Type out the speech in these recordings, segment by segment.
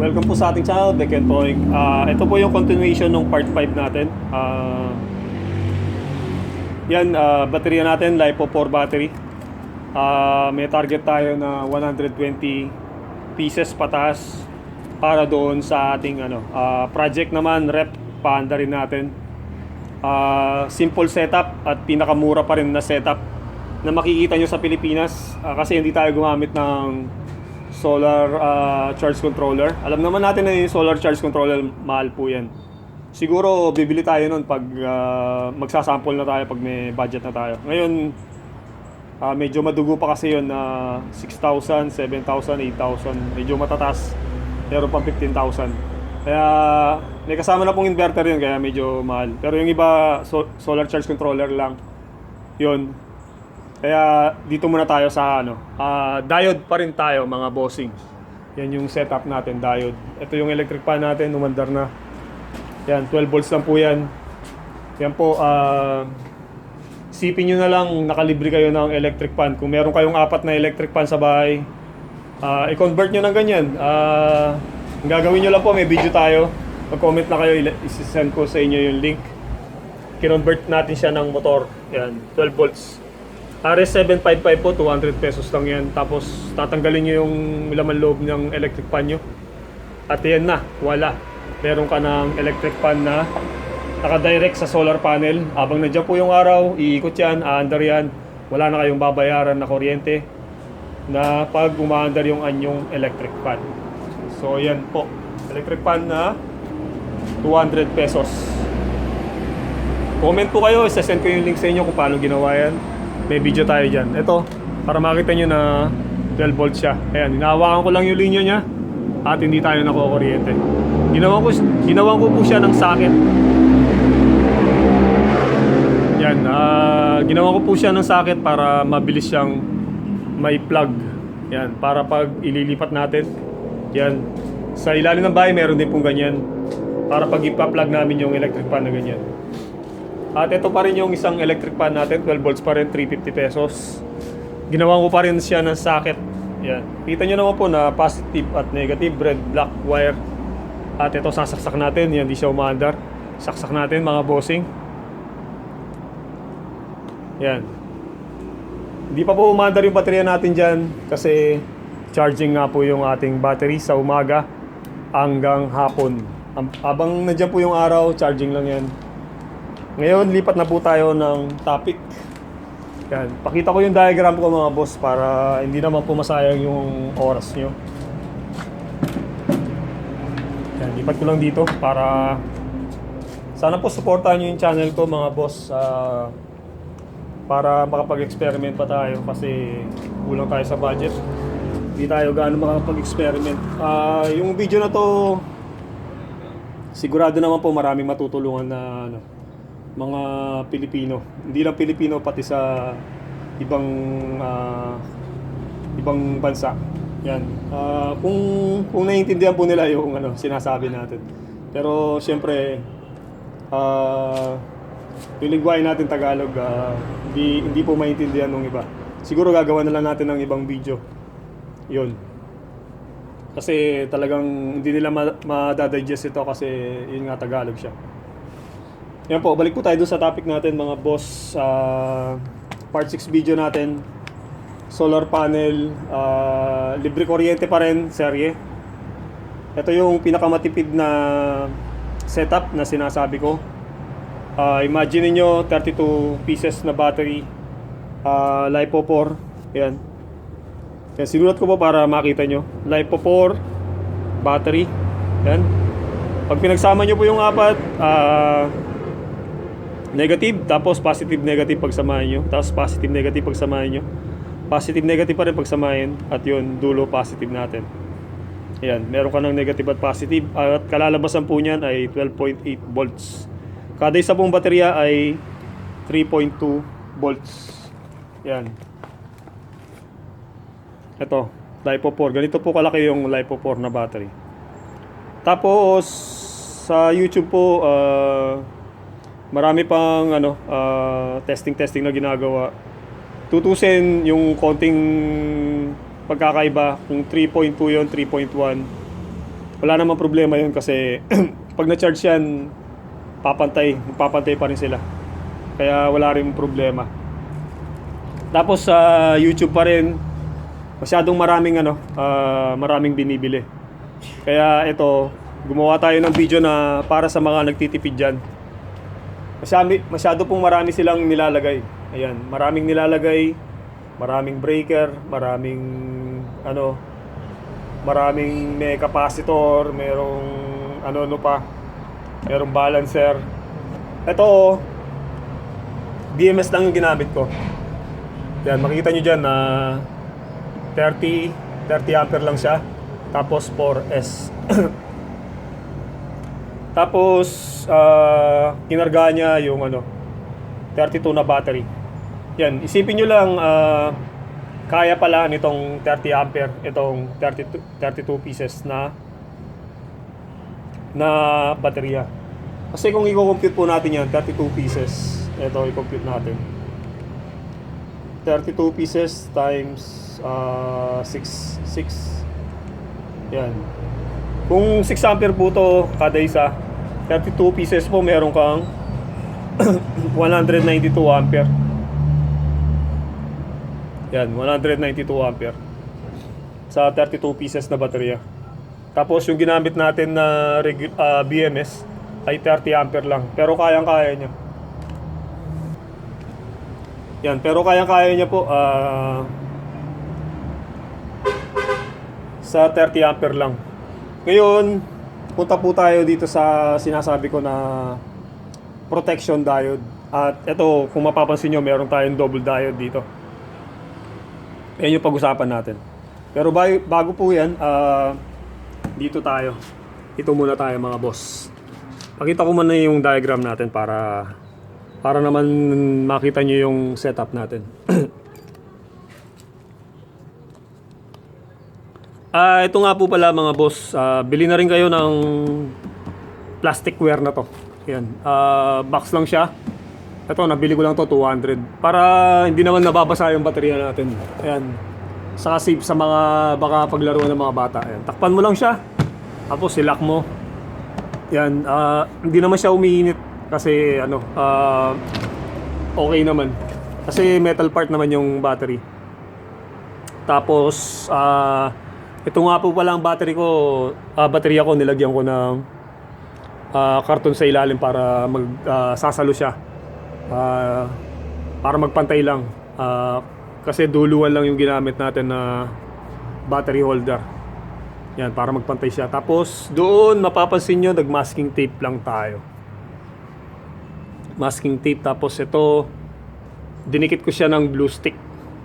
welcome po sa ating channel, and Towing. Ah, ito po yung continuation ng part 5 natin. Ah, yan, ah, baterya natin, LiPo 4 battery. Ah, may target tayo na 120 pieces pataas para doon sa ating ano, ah, project naman, rep, paanda rin natin. Ah, simple setup at pinakamura pa rin na setup na makikita nyo sa Pilipinas Ah, kasi hindi tayo gumamit ng solar ah, charge controller. Alam naman natin na yung solar charge controller mahal po yan. Siguro bibili tayo nun pag ah, magsasample na tayo pag may budget na tayo. Ngayon, ah, medyo madugo pa kasi yun na 6,000, 7,000, 8,000. Medyo matatas. Meron pang 15,000. Kaya may kasama na pong inverter yun kaya medyo mahal. Pero yung iba so- solar charge controller lang. Yun. Kaya dito muna tayo sa ano, ah, diode pa rin tayo mga bossing. Yan yung setup natin, diode. Ito yung electric fan natin, umandar na. Yan, 12 volts lang po yan. Yan po, ah, isipin nyo na lang, nakalibre kayo ng electric fan. Kung meron kayong apat na electric fan sa bahay, ah, i-convert nyo ng ganyan. Ang gagawin nyo lang po, may video tayo. Mag-comment na kayo, isi-send ko sa inyo yung link. Kinonvert natin siya ng motor. Yan, 12 volts. RS755 po, 200 pesos lang yan. Tapos tatanggalin nyo yung laman loob ng electric fan nyo. At yan na, wala. Meron ka ng electric fan na naka-direct sa solar panel. Habang nandiyan po yung araw, iikot yan, aandar yan. Wala na kayong babayaran na kuryente na pag umaandar yung anyong electric fan. So yan po, electric fan na 200 pesos. Comment po kayo, isa-send ko yung link sa inyo kung paano ginawa yan. May video tayo dyan. Ito, para makita nyo na 12 volts siya. Ayan, hinahawakan ko lang yung linya niya at hindi tayo nakukuryente. Ginawa ko, ginawa ko po siya ng socket. Yan, ah, ginawa ko po siya ng socket para mabilis siyang may plug. Yan, para pag ililipat natin, yan, sa ilalim ng bahay meron din pong ganyan. Para pag ipa-plug namin yung electric fan na ganyan. At ito pa rin yung isang electric fan natin, 12 volts pa rin, 350 pesos. Ginawa ko pa rin siya ng socket. Yan. Kita nyo naman po na positive at negative, red, black wire. At ito sasaksak natin, yan, di siya umaandar. Saksak natin mga bossing. Yan. Hindi pa po umaandar yung baterya natin dyan kasi charging nga po yung ating battery sa umaga hanggang hapon. Habang nandiyan po yung araw, charging lang yan. Ngayon, lipat na po tayo ng topic. Yan. Pakita ko yung diagram ko mga boss para hindi naman po masayang yung oras nyo. Yan, lipat ko lang dito para sana po supportahan nyo yung channel ko mga boss ah, para makapag-experiment pa tayo kasi kulang tayo sa budget. Hindi tayo gaano makapag-experiment. Ah, yung video na to sigurado naman po maraming matutulungan na ano, mga Pilipino. Hindi lang Pilipino pati sa ibang ah, ibang bansa. Yan. Ah, kung kung naiintindihan po nila yung ano sinasabi natin. Pero siyempre ah yung natin Tagalog ah, hindi hindi po maintindihan ng iba. Siguro gagawa na lang natin ng ibang video. 'Yun. Kasi talagang hindi nila ma- ma-digest ito kasi yun nga Tagalog siya. Yan po, balik po tayo sa topic natin mga boss. Ah, part 6 video natin. Solar panel, ah, libre kuryente pa rin, serye. Ito yung pinakamatipid na setup na sinasabi ko. Ah, imagine niyo 32 pieces na battery. Ah, LiPo 4. Yan. Yan, sinulat ko po para makita nyo. LiPo 4, battery. Yan. Pag pinagsama nyo po yung apat, ah, negative, tapos positive, negative pagsamahin nyo. Tapos positive, negative pagsamahin nyo. Positive, negative pa rin pagsamahin. At yun, dulo positive natin. Ayan, meron ka ng negative at positive. At kalalabasan po niyan ay 12.8 volts. Kada isa pong baterya ay 3.2 volts. Yan. Ito, LiPo 4. Ganito po kalaki yung LiPo 4 na battery. Tapos, sa YouTube po, ah, marami pang ano, ah, testing-testing na ginagawa. Tutusin yung konting pagkakaiba, kung 3.2 yun, 3.1. wala namang problema yun kasi pag na-charge yan, papantay, papantay pa rin sila. Kaya wala rin problema. Tapos sa YouTube pa rin, masyadong maraming ano, ah, maraming binibili. Kaya ito, gumawa tayo ng video na para sa mga nagtitipid dyan. Masyami, masyado pong marami silang nilalagay. Ayan, maraming nilalagay, maraming breaker, maraming ano, maraming may capacitor, merong ano ano pa, merong balancer. Ito, BMS lang yung ginamit ko. Yan, makikita nyo dyan na 30, 30 ampere lang siya. Tapos 4S. Tapos, ah, kinarga niya yung ano, 32 na battery. Yan, isipin nyo lang, ah, kaya pala nitong 30 ampere, itong 32, 32 pieces na na baterya. Kasi kung i-compute po natin yan, 32 pieces, ito i-compute natin. 32 pieces times uh, 6 6 yan kung 6 ampere po to kada isa 32 pieces po meron kang 192 ampere. Yan 192 ampere. Sa 32 pieces na baterya. Tapos yung ginamit natin na regu- ah, BMS ay 30 ampere lang pero kayang kaya niya. Yan, pero kayang-kaya niya po ah, sa 30 ampere lang. Ngayon, punta po tayo dito sa sinasabi ko na protection diode. At ito, kung mapapansin nyo, meron tayong double diode dito. Yan yung pag-usapan natin. Pero bago, po yan, ah, dito tayo. Ito muna tayo mga boss. Pakita ko muna yung diagram natin para para naman makita nyo yung setup natin. Ah, ito nga po pala mga boss, ah, bili na rin kayo ng plasticware na to. Yan. Ah, box lang siya. Ito, nabili ko lang to 200 para hindi naman nababasa yung baterya natin. Ayan. Saka safe sa mga baka paglaruan ng mga bata. Ayan. Takpan mo lang siya. Tapos silak mo. Yan, ah, hindi naman siya umiinit kasi ano, ah, okay naman. Kasi metal part naman yung battery. Tapos, ah, ito nga po pala ang battery ko, ah, baterya ko, nilagyan ko ng ah, karton sa ilalim para mag ah, sasalo siya. Ah, para magpantay lang. Ah, kasi duluan lang yung ginamit natin na battery holder. Yan, para magpantay siya. Tapos, doon, mapapansin nyo, nag-masking tape lang tayo. Masking tape. Tapos, ito, dinikit ko siya ng glue stick.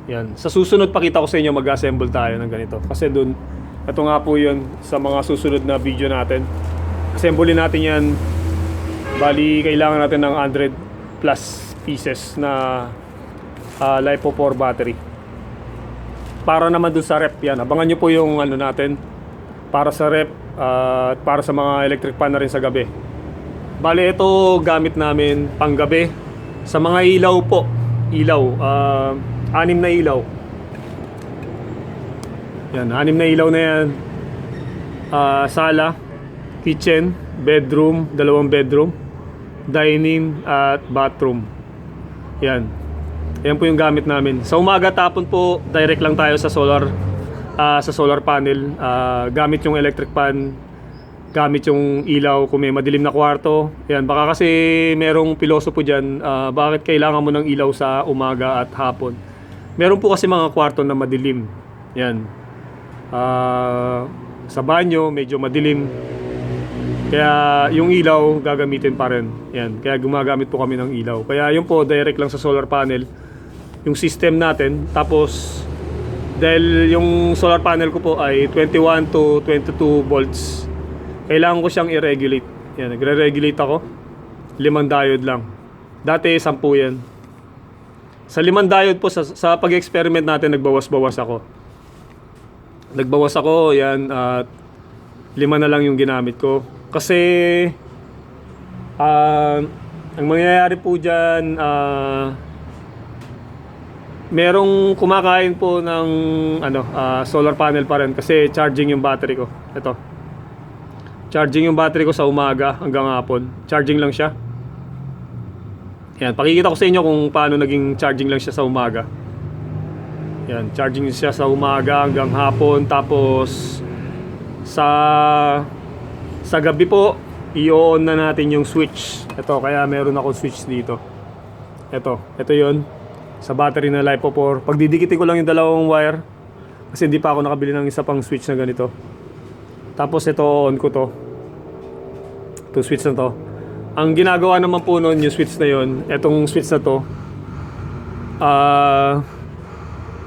Yan. Sa susunod, pakita ko sa inyo, mag-assemble tayo ng ganito. Kasi doon, ito nga po yun sa mga susunod na video natin. Assemble natin yan. Bali, kailangan natin ng 100 plus pieces na uh, LiPo4 battery. Para naman dun sa rep yan. Abangan nyo po yung ano natin para sa rep uh, at para sa mga electric pan na rin sa gabi. Bali, ito gamit namin panggabi. Sa mga ilaw po, ilaw, uh, anim na ilaw. Yan, anim na ilaw na yan. Ah, sala, kitchen, bedroom, dalawang bedroom, dining, at bathroom. Yan. Yan po yung gamit namin. Sa umaga tapon po, direct lang tayo sa solar ah, sa solar panel. Ah, gamit yung electric pan, gamit yung ilaw kung may madilim na kwarto. Yan, baka kasi merong piloso po dyan, ah, bakit kailangan mo ng ilaw sa umaga at hapon. Meron po kasi mga kwarto na madilim. Yan. Ah, sa banyo, medyo madilim. Kaya yung ilaw gagamitin pa rin. Yan. Kaya gumagamit po kami ng ilaw. Kaya yun po direct lang sa solar panel yung system natin. Tapos dahil yung solar panel ko po ay 21 to 22 volts. Kailangan ko siyang i-regulate. Yan, nagre-regulate ako. Limang diode lang. Dati 10 yan. Sa limang diode po, sa, sa pag-experiment natin, nagbawas-bawas ako. Nagbawas ako, yan, at lima na lang yung ginamit ko. Kasi, ah, ang mangyayari po dyan, ah, merong kumakain po ng ano, ah, solar panel pa rin kasi charging yung battery ko. Ito. Charging yung battery ko sa umaga hanggang hapon. Charging lang siya. Yan, pakikita ko sa inyo kung paano naging charging lang siya sa umaga. Yan, charging siya sa umaga hanggang hapon tapos sa sa gabi po i-on na natin yung switch. Ito, kaya meron ako switch dito. Ito, ito 'yon sa battery na LiPo 4. Pag didikitin ko lang yung dalawang wire kasi hindi pa ako nakabili ng isa pang switch na ganito. Tapos ito on ko to. To switch na to. Ang ginagawa naman po noon yung switch na yon, etong switch na to. Ah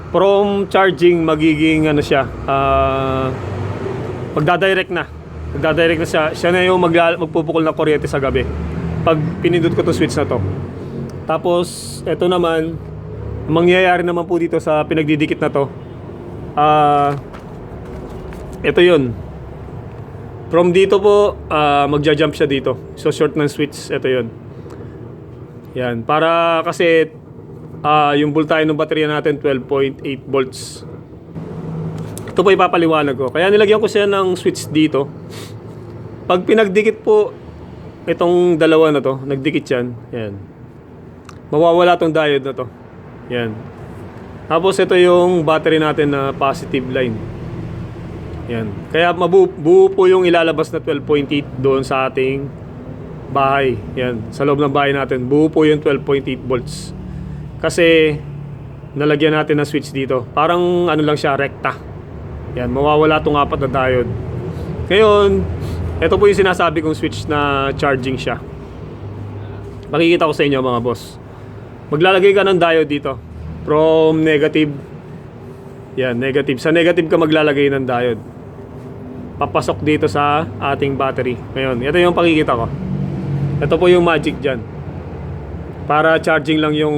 from charging magiging ano siya, ah magdadirect na. Magdadirect na siya. Siya na yung magla- magpupukol ng kuryente sa gabi. Pag pinindot ko to switch na to. Tapos ito naman ang mangyayari naman po dito sa pinagdidikit na to. Ah ito 'yun. From dito po, ah, magja-jump siya dito. So short ng switch, ito 'yon. Yan, para kasi ah, yung voltahe ng baterya natin 12.8 volts. Ito po ipapaliwanag ko. Kaya nilagyan ko siya ng switch dito. Pag pinagdikit po itong dalawa na to, nagdikit yan. Yan. Mawawala tong diode na to. Yan. Tapos ito yung battery natin na positive line. Yan. Kaya mabuo buo po yung ilalabas na 12.8 doon sa ating bahay. Yan. Sa loob ng bahay natin. Buo po yung 12.8 volts. Kasi nalagyan natin ng switch dito. Parang ano lang siya, rekta. Yan. Mawawala tong apat na diode. Ngayon, ito po yung sinasabi kong switch na charging siya. Makikita ko sa inyo mga boss. Maglalagay ka ng diode dito. From negative. Yan, negative. Sa negative ka maglalagay ng diode papasok dito sa ating battery. Ngayon, ito yung pakikita ko. Ito po yung magic dyan. Para charging lang yung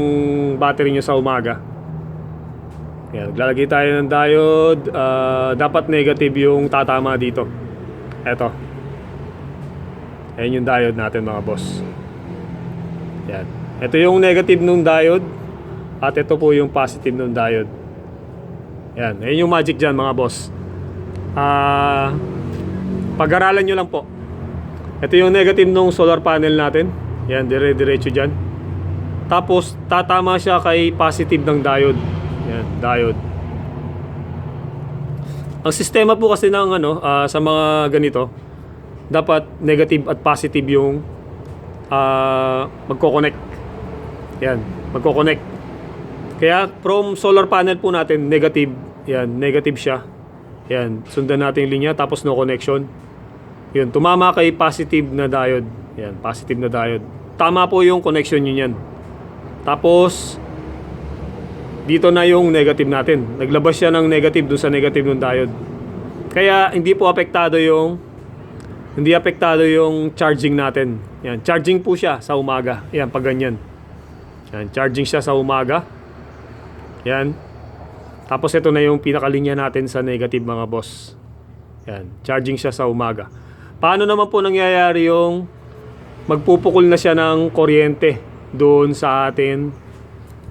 battery nyo sa umaga. Yan, lalagay tayo ng diode. Ah, dapat negative yung tatama dito. Ito. Ayan yung diode natin mga boss. Yan. Ito yung negative nung diode. At ito po yung positive nung diode. Yan. Ayan yung magic dyan mga boss. Ah, pag-aralan nyo lang po. Ito yung negative nung solar panel natin. Yan, dire-diretso dyan. Tapos, tatama siya kay positive ng diode. Yan, diode. Ang sistema po kasi ng ano, ah, sa mga ganito, dapat negative at positive yung ah, magko-connect. Yan, magko-connect. Kaya from solar panel po natin, negative. Yan, negative siya. Yan, sundan natin yung linya tapos no connection. Yun, tumama kay positive na diode. Yan, positive na diode. Tama po yung connection yun yan. Tapos, dito na yung negative natin. Naglabas siya ng negative dun sa negative ng diode. Kaya, hindi po apektado yung hindi apektado yung charging natin. Yan, charging po siya sa umaga. Yan, pag ganyan. Yan, charging siya sa umaga. Yan. Tapos ito na yung pinakalinya natin sa negative mga boss. Yan, charging siya sa umaga. Paano naman po nangyayari yung magpupukol na siya ng kuryente doon sa atin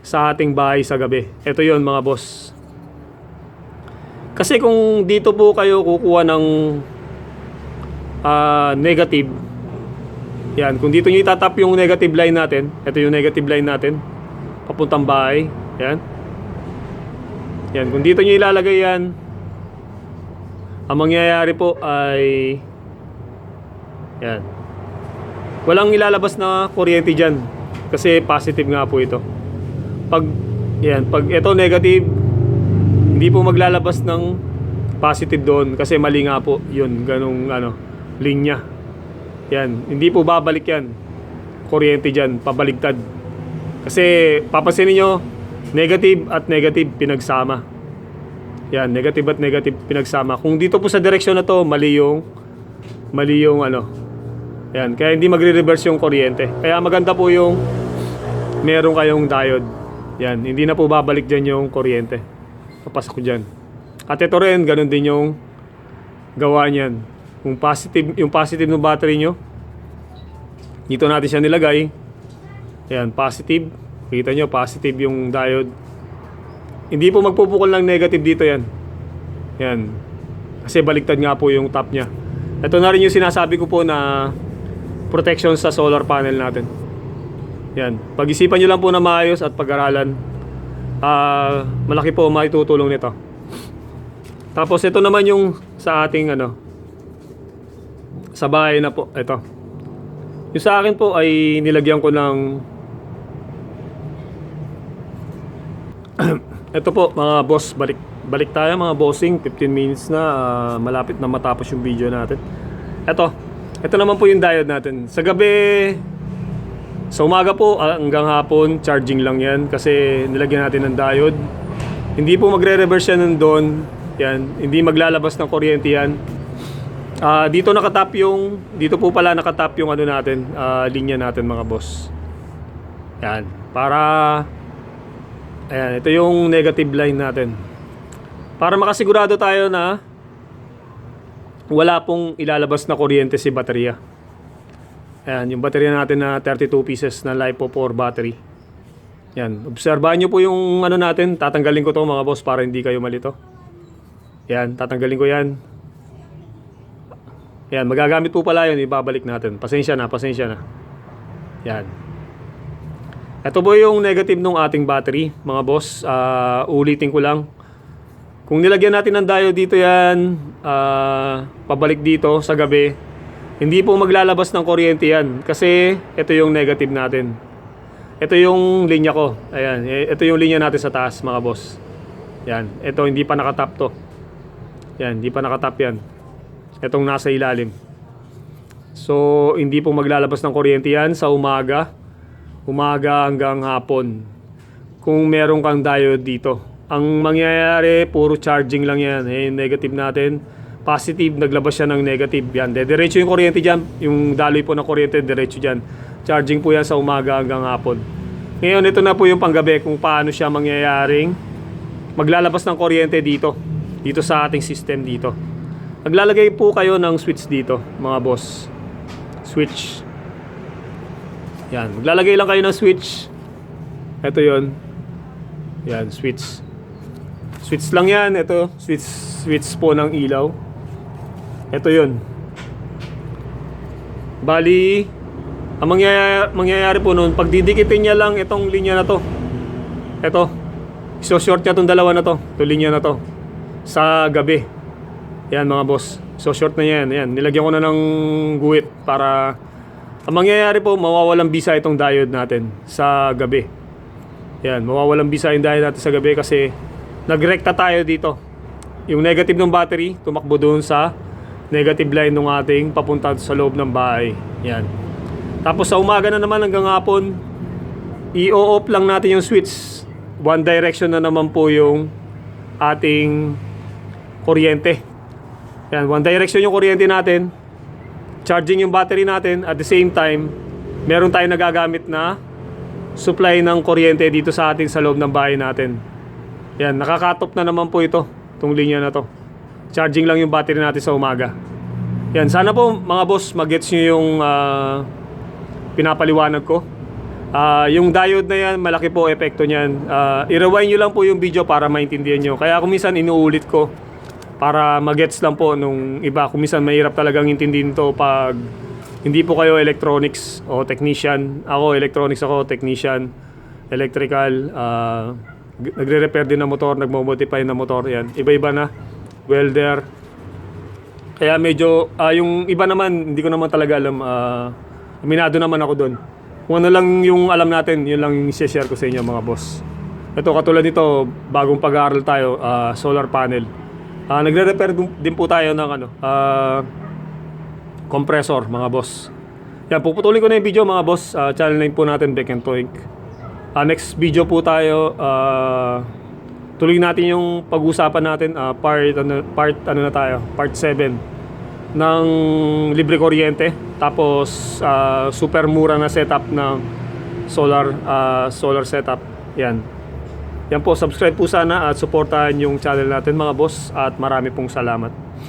sa ating bahay sa gabi. Ito 'yon mga boss. Kasi kung dito po kayo kukuha ng ah, negative yan, kung dito nyo itatap yung negative line natin, ito yung negative line natin, papuntang bahay, yan. Yan, kung dito nyo ilalagay yan, ang mangyayari po ay yan. Walang ilalabas na kuryente dyan kasi positive nga po ito. Pag yan, pag ito negative, hindi po maglalabas ng positive doon kasi mali nga po 'yun, ganung ano, linya. Yan, hindi po babalik yan. Kuryente dyan, pabaligtad. Kasi papansinin nyo, negative at negative pinagsama. Yan, negative at negative pinagsama. Kung dito po sa direksyon na to, mali yung mali yung ano. Yan, kaya hindi magre-reverse yung kuryente. Kaya maganda po yung meron kayong diode. Yan, hindi na po babalik dyan yung kuryente. Papasok ko dyan. At ito rin, ganun din yung gawa niyan. Kung positive, yung positive ng battery nyo, dito natin siya nilagay. Ayan, positive. Kita nyo, positive yung diode. Hindi po magpupukol ng negative dito yan. Yan. Kasi baliktad nga po yung top niya. Ito na rin yung sinasabi ko po na protection sa solar panel natin. Yan. Pag-isipan nyo lang po na maayos at pag-aralan. Ah, malaki po maitutulong nito. Tapos ito naman yung sa ating ano sa bahay na po. Ito. Yung sa akin po ay nilagyan ko ng Ito po mga boss, balik balik tayo mga bossing, 15 minutes na ah, malapit na matapos yung video natin. Ito, ito naman po yung diode natin. Sa gabi, sa umaga po ah, hanggang hapon, charging lang yan kasi nilagyan natin ng diode. Hindi po magre-reverse yan nandun. Yan, hindi maglalabas ng kuryente yan. Ah, dito nakatap yung dito po pala nakatap yung ano natin, ah, linya natin mga boss. Yan, para Ayan, ito yung negative line natin. Para makasigurado tayo na wala pong ilalabas na kuryente si baterya. Ayan, yung baterya natin na 32 pieces na LiPo 4 battery. Yan, obserbahan nyo po yung ano natin. Tatanggalin ko to mga boss para hindi kayo malito. Yan, tatanggalin ko yan. Yan, magagamit po pala yun. Ibabalik natin. Pasensya na, pasensya na. Yan. Ito po yung negative ng ating battery, mga boss. Ah, ulitin ko lang. Kung nilagyan natin ng diode dito yan, ah, pabalik dito sa gabi, hindi po maglalabas ng kuryente yan. Kasi ito yung negative natin. Ito yung linya ko. Ayan, eh, ito yung linya natin sa taas, mga boss. Yan, ito hindi pa nakatap to. Yan, hindi pa nakatap yan. Itong nasa ilalim. So, hindi po maglalabas ng kuryente yan sa umaga umaga hanggang hapon kung meron kang diode dito. Ang mangyayari, puro charging lang yan. Eh, negative natin, positive, naglabas siya ng negative. Yan, diretso yung kuryente dyan. Yung daloy po ng kuryente, diretso dyan. Charging po yan sa umaga hanggang hapon. Ngayon, ito na po yung panggabi kung paano siya mangyayaring maglalabas ng kuryente dito. Dito sa ating system dito. Naglalagay po kayo ng switch dito, mga boss. Switch. Yan, maglalagay lang kayo ng switch. Ito 'yon. Yan, switch. Switch lang 'yan, ito, switch switch po ng ilaw. Ito 'yon. Bali, ang mangyayari, mangyayari po noon, pag didikitin niya lang itong linya na to. Ito. So-short niya tong dalawa na to, to linya na to. Sa gabi. Yan mga boss. So short na yan. Yan. Nilagyan ko na ng guhit para ang mangyayari po, mawawalang bisa itong diode natin sa gabi. Yan, mawawalang bisa yung diode natin sa gabi kasi nagrekta tayo dito. Yung negative ng battery, tumakbo doon sa negative line ng ating papunta sa loob ng bahay. Yan. Tapos sa umaga na naman hanggang hapon, i-off lang natin yung switch. One direction na naman po yung ating kuryente. Yan, one direction yung kuryente natin charging yung battery natin at the same time meron tayong nagagamit na supply ng kuryente dito sa ating sa loob ng bahay natin. Yan nakakatop na naman po ito itong linya na to. Charging lang yung battery natin sa umaga. Yan sana po mga boss magets nyo yung ah, pinapaliwanag ko. Ah, yung diode na yan malaki po epekto niyan. Ah, i-rewind nyo lang po yung video para maintindihan nyo. Kaya kung minsan inuulit ko para magets lang po nung iba. Kung minsan mahirap talagang intindihin to pag hindi po kayo electronics o technician. Ako electronics ako, technician, electrical, uh, nagre-repair din ng motor, nagmo-modify ng motor. Yan. Iba-iba na. Welder. Kaya medyo, ah, yung iba naman, hindi ko naman talaga alam. ah, aminado naman ako doon. Kung ano lang yung alam natin, yun lang yung share ko sa inyo mga boss. Ito katulad nito, bagong pag-aaral tayo, ah, solar panel. Ah, nagre-repair din po tayo ng ano, ah, compressor, mga boss. Yan, puputulin ko na yung video mga boss. Ah, channel name po natin, Beck and Toink. Ah, next video po tayo, ah, tuloy natin yung pag-usapan natin, ah, part, ano, part, ano na tayo, part 7 ng libre kuryente. Tapos, ah, super mura na setup ng solar, ah, solar setup. Yan. Yan po, subscribe po sana at supportahan yung channel natin mga boss at marami pong salamat.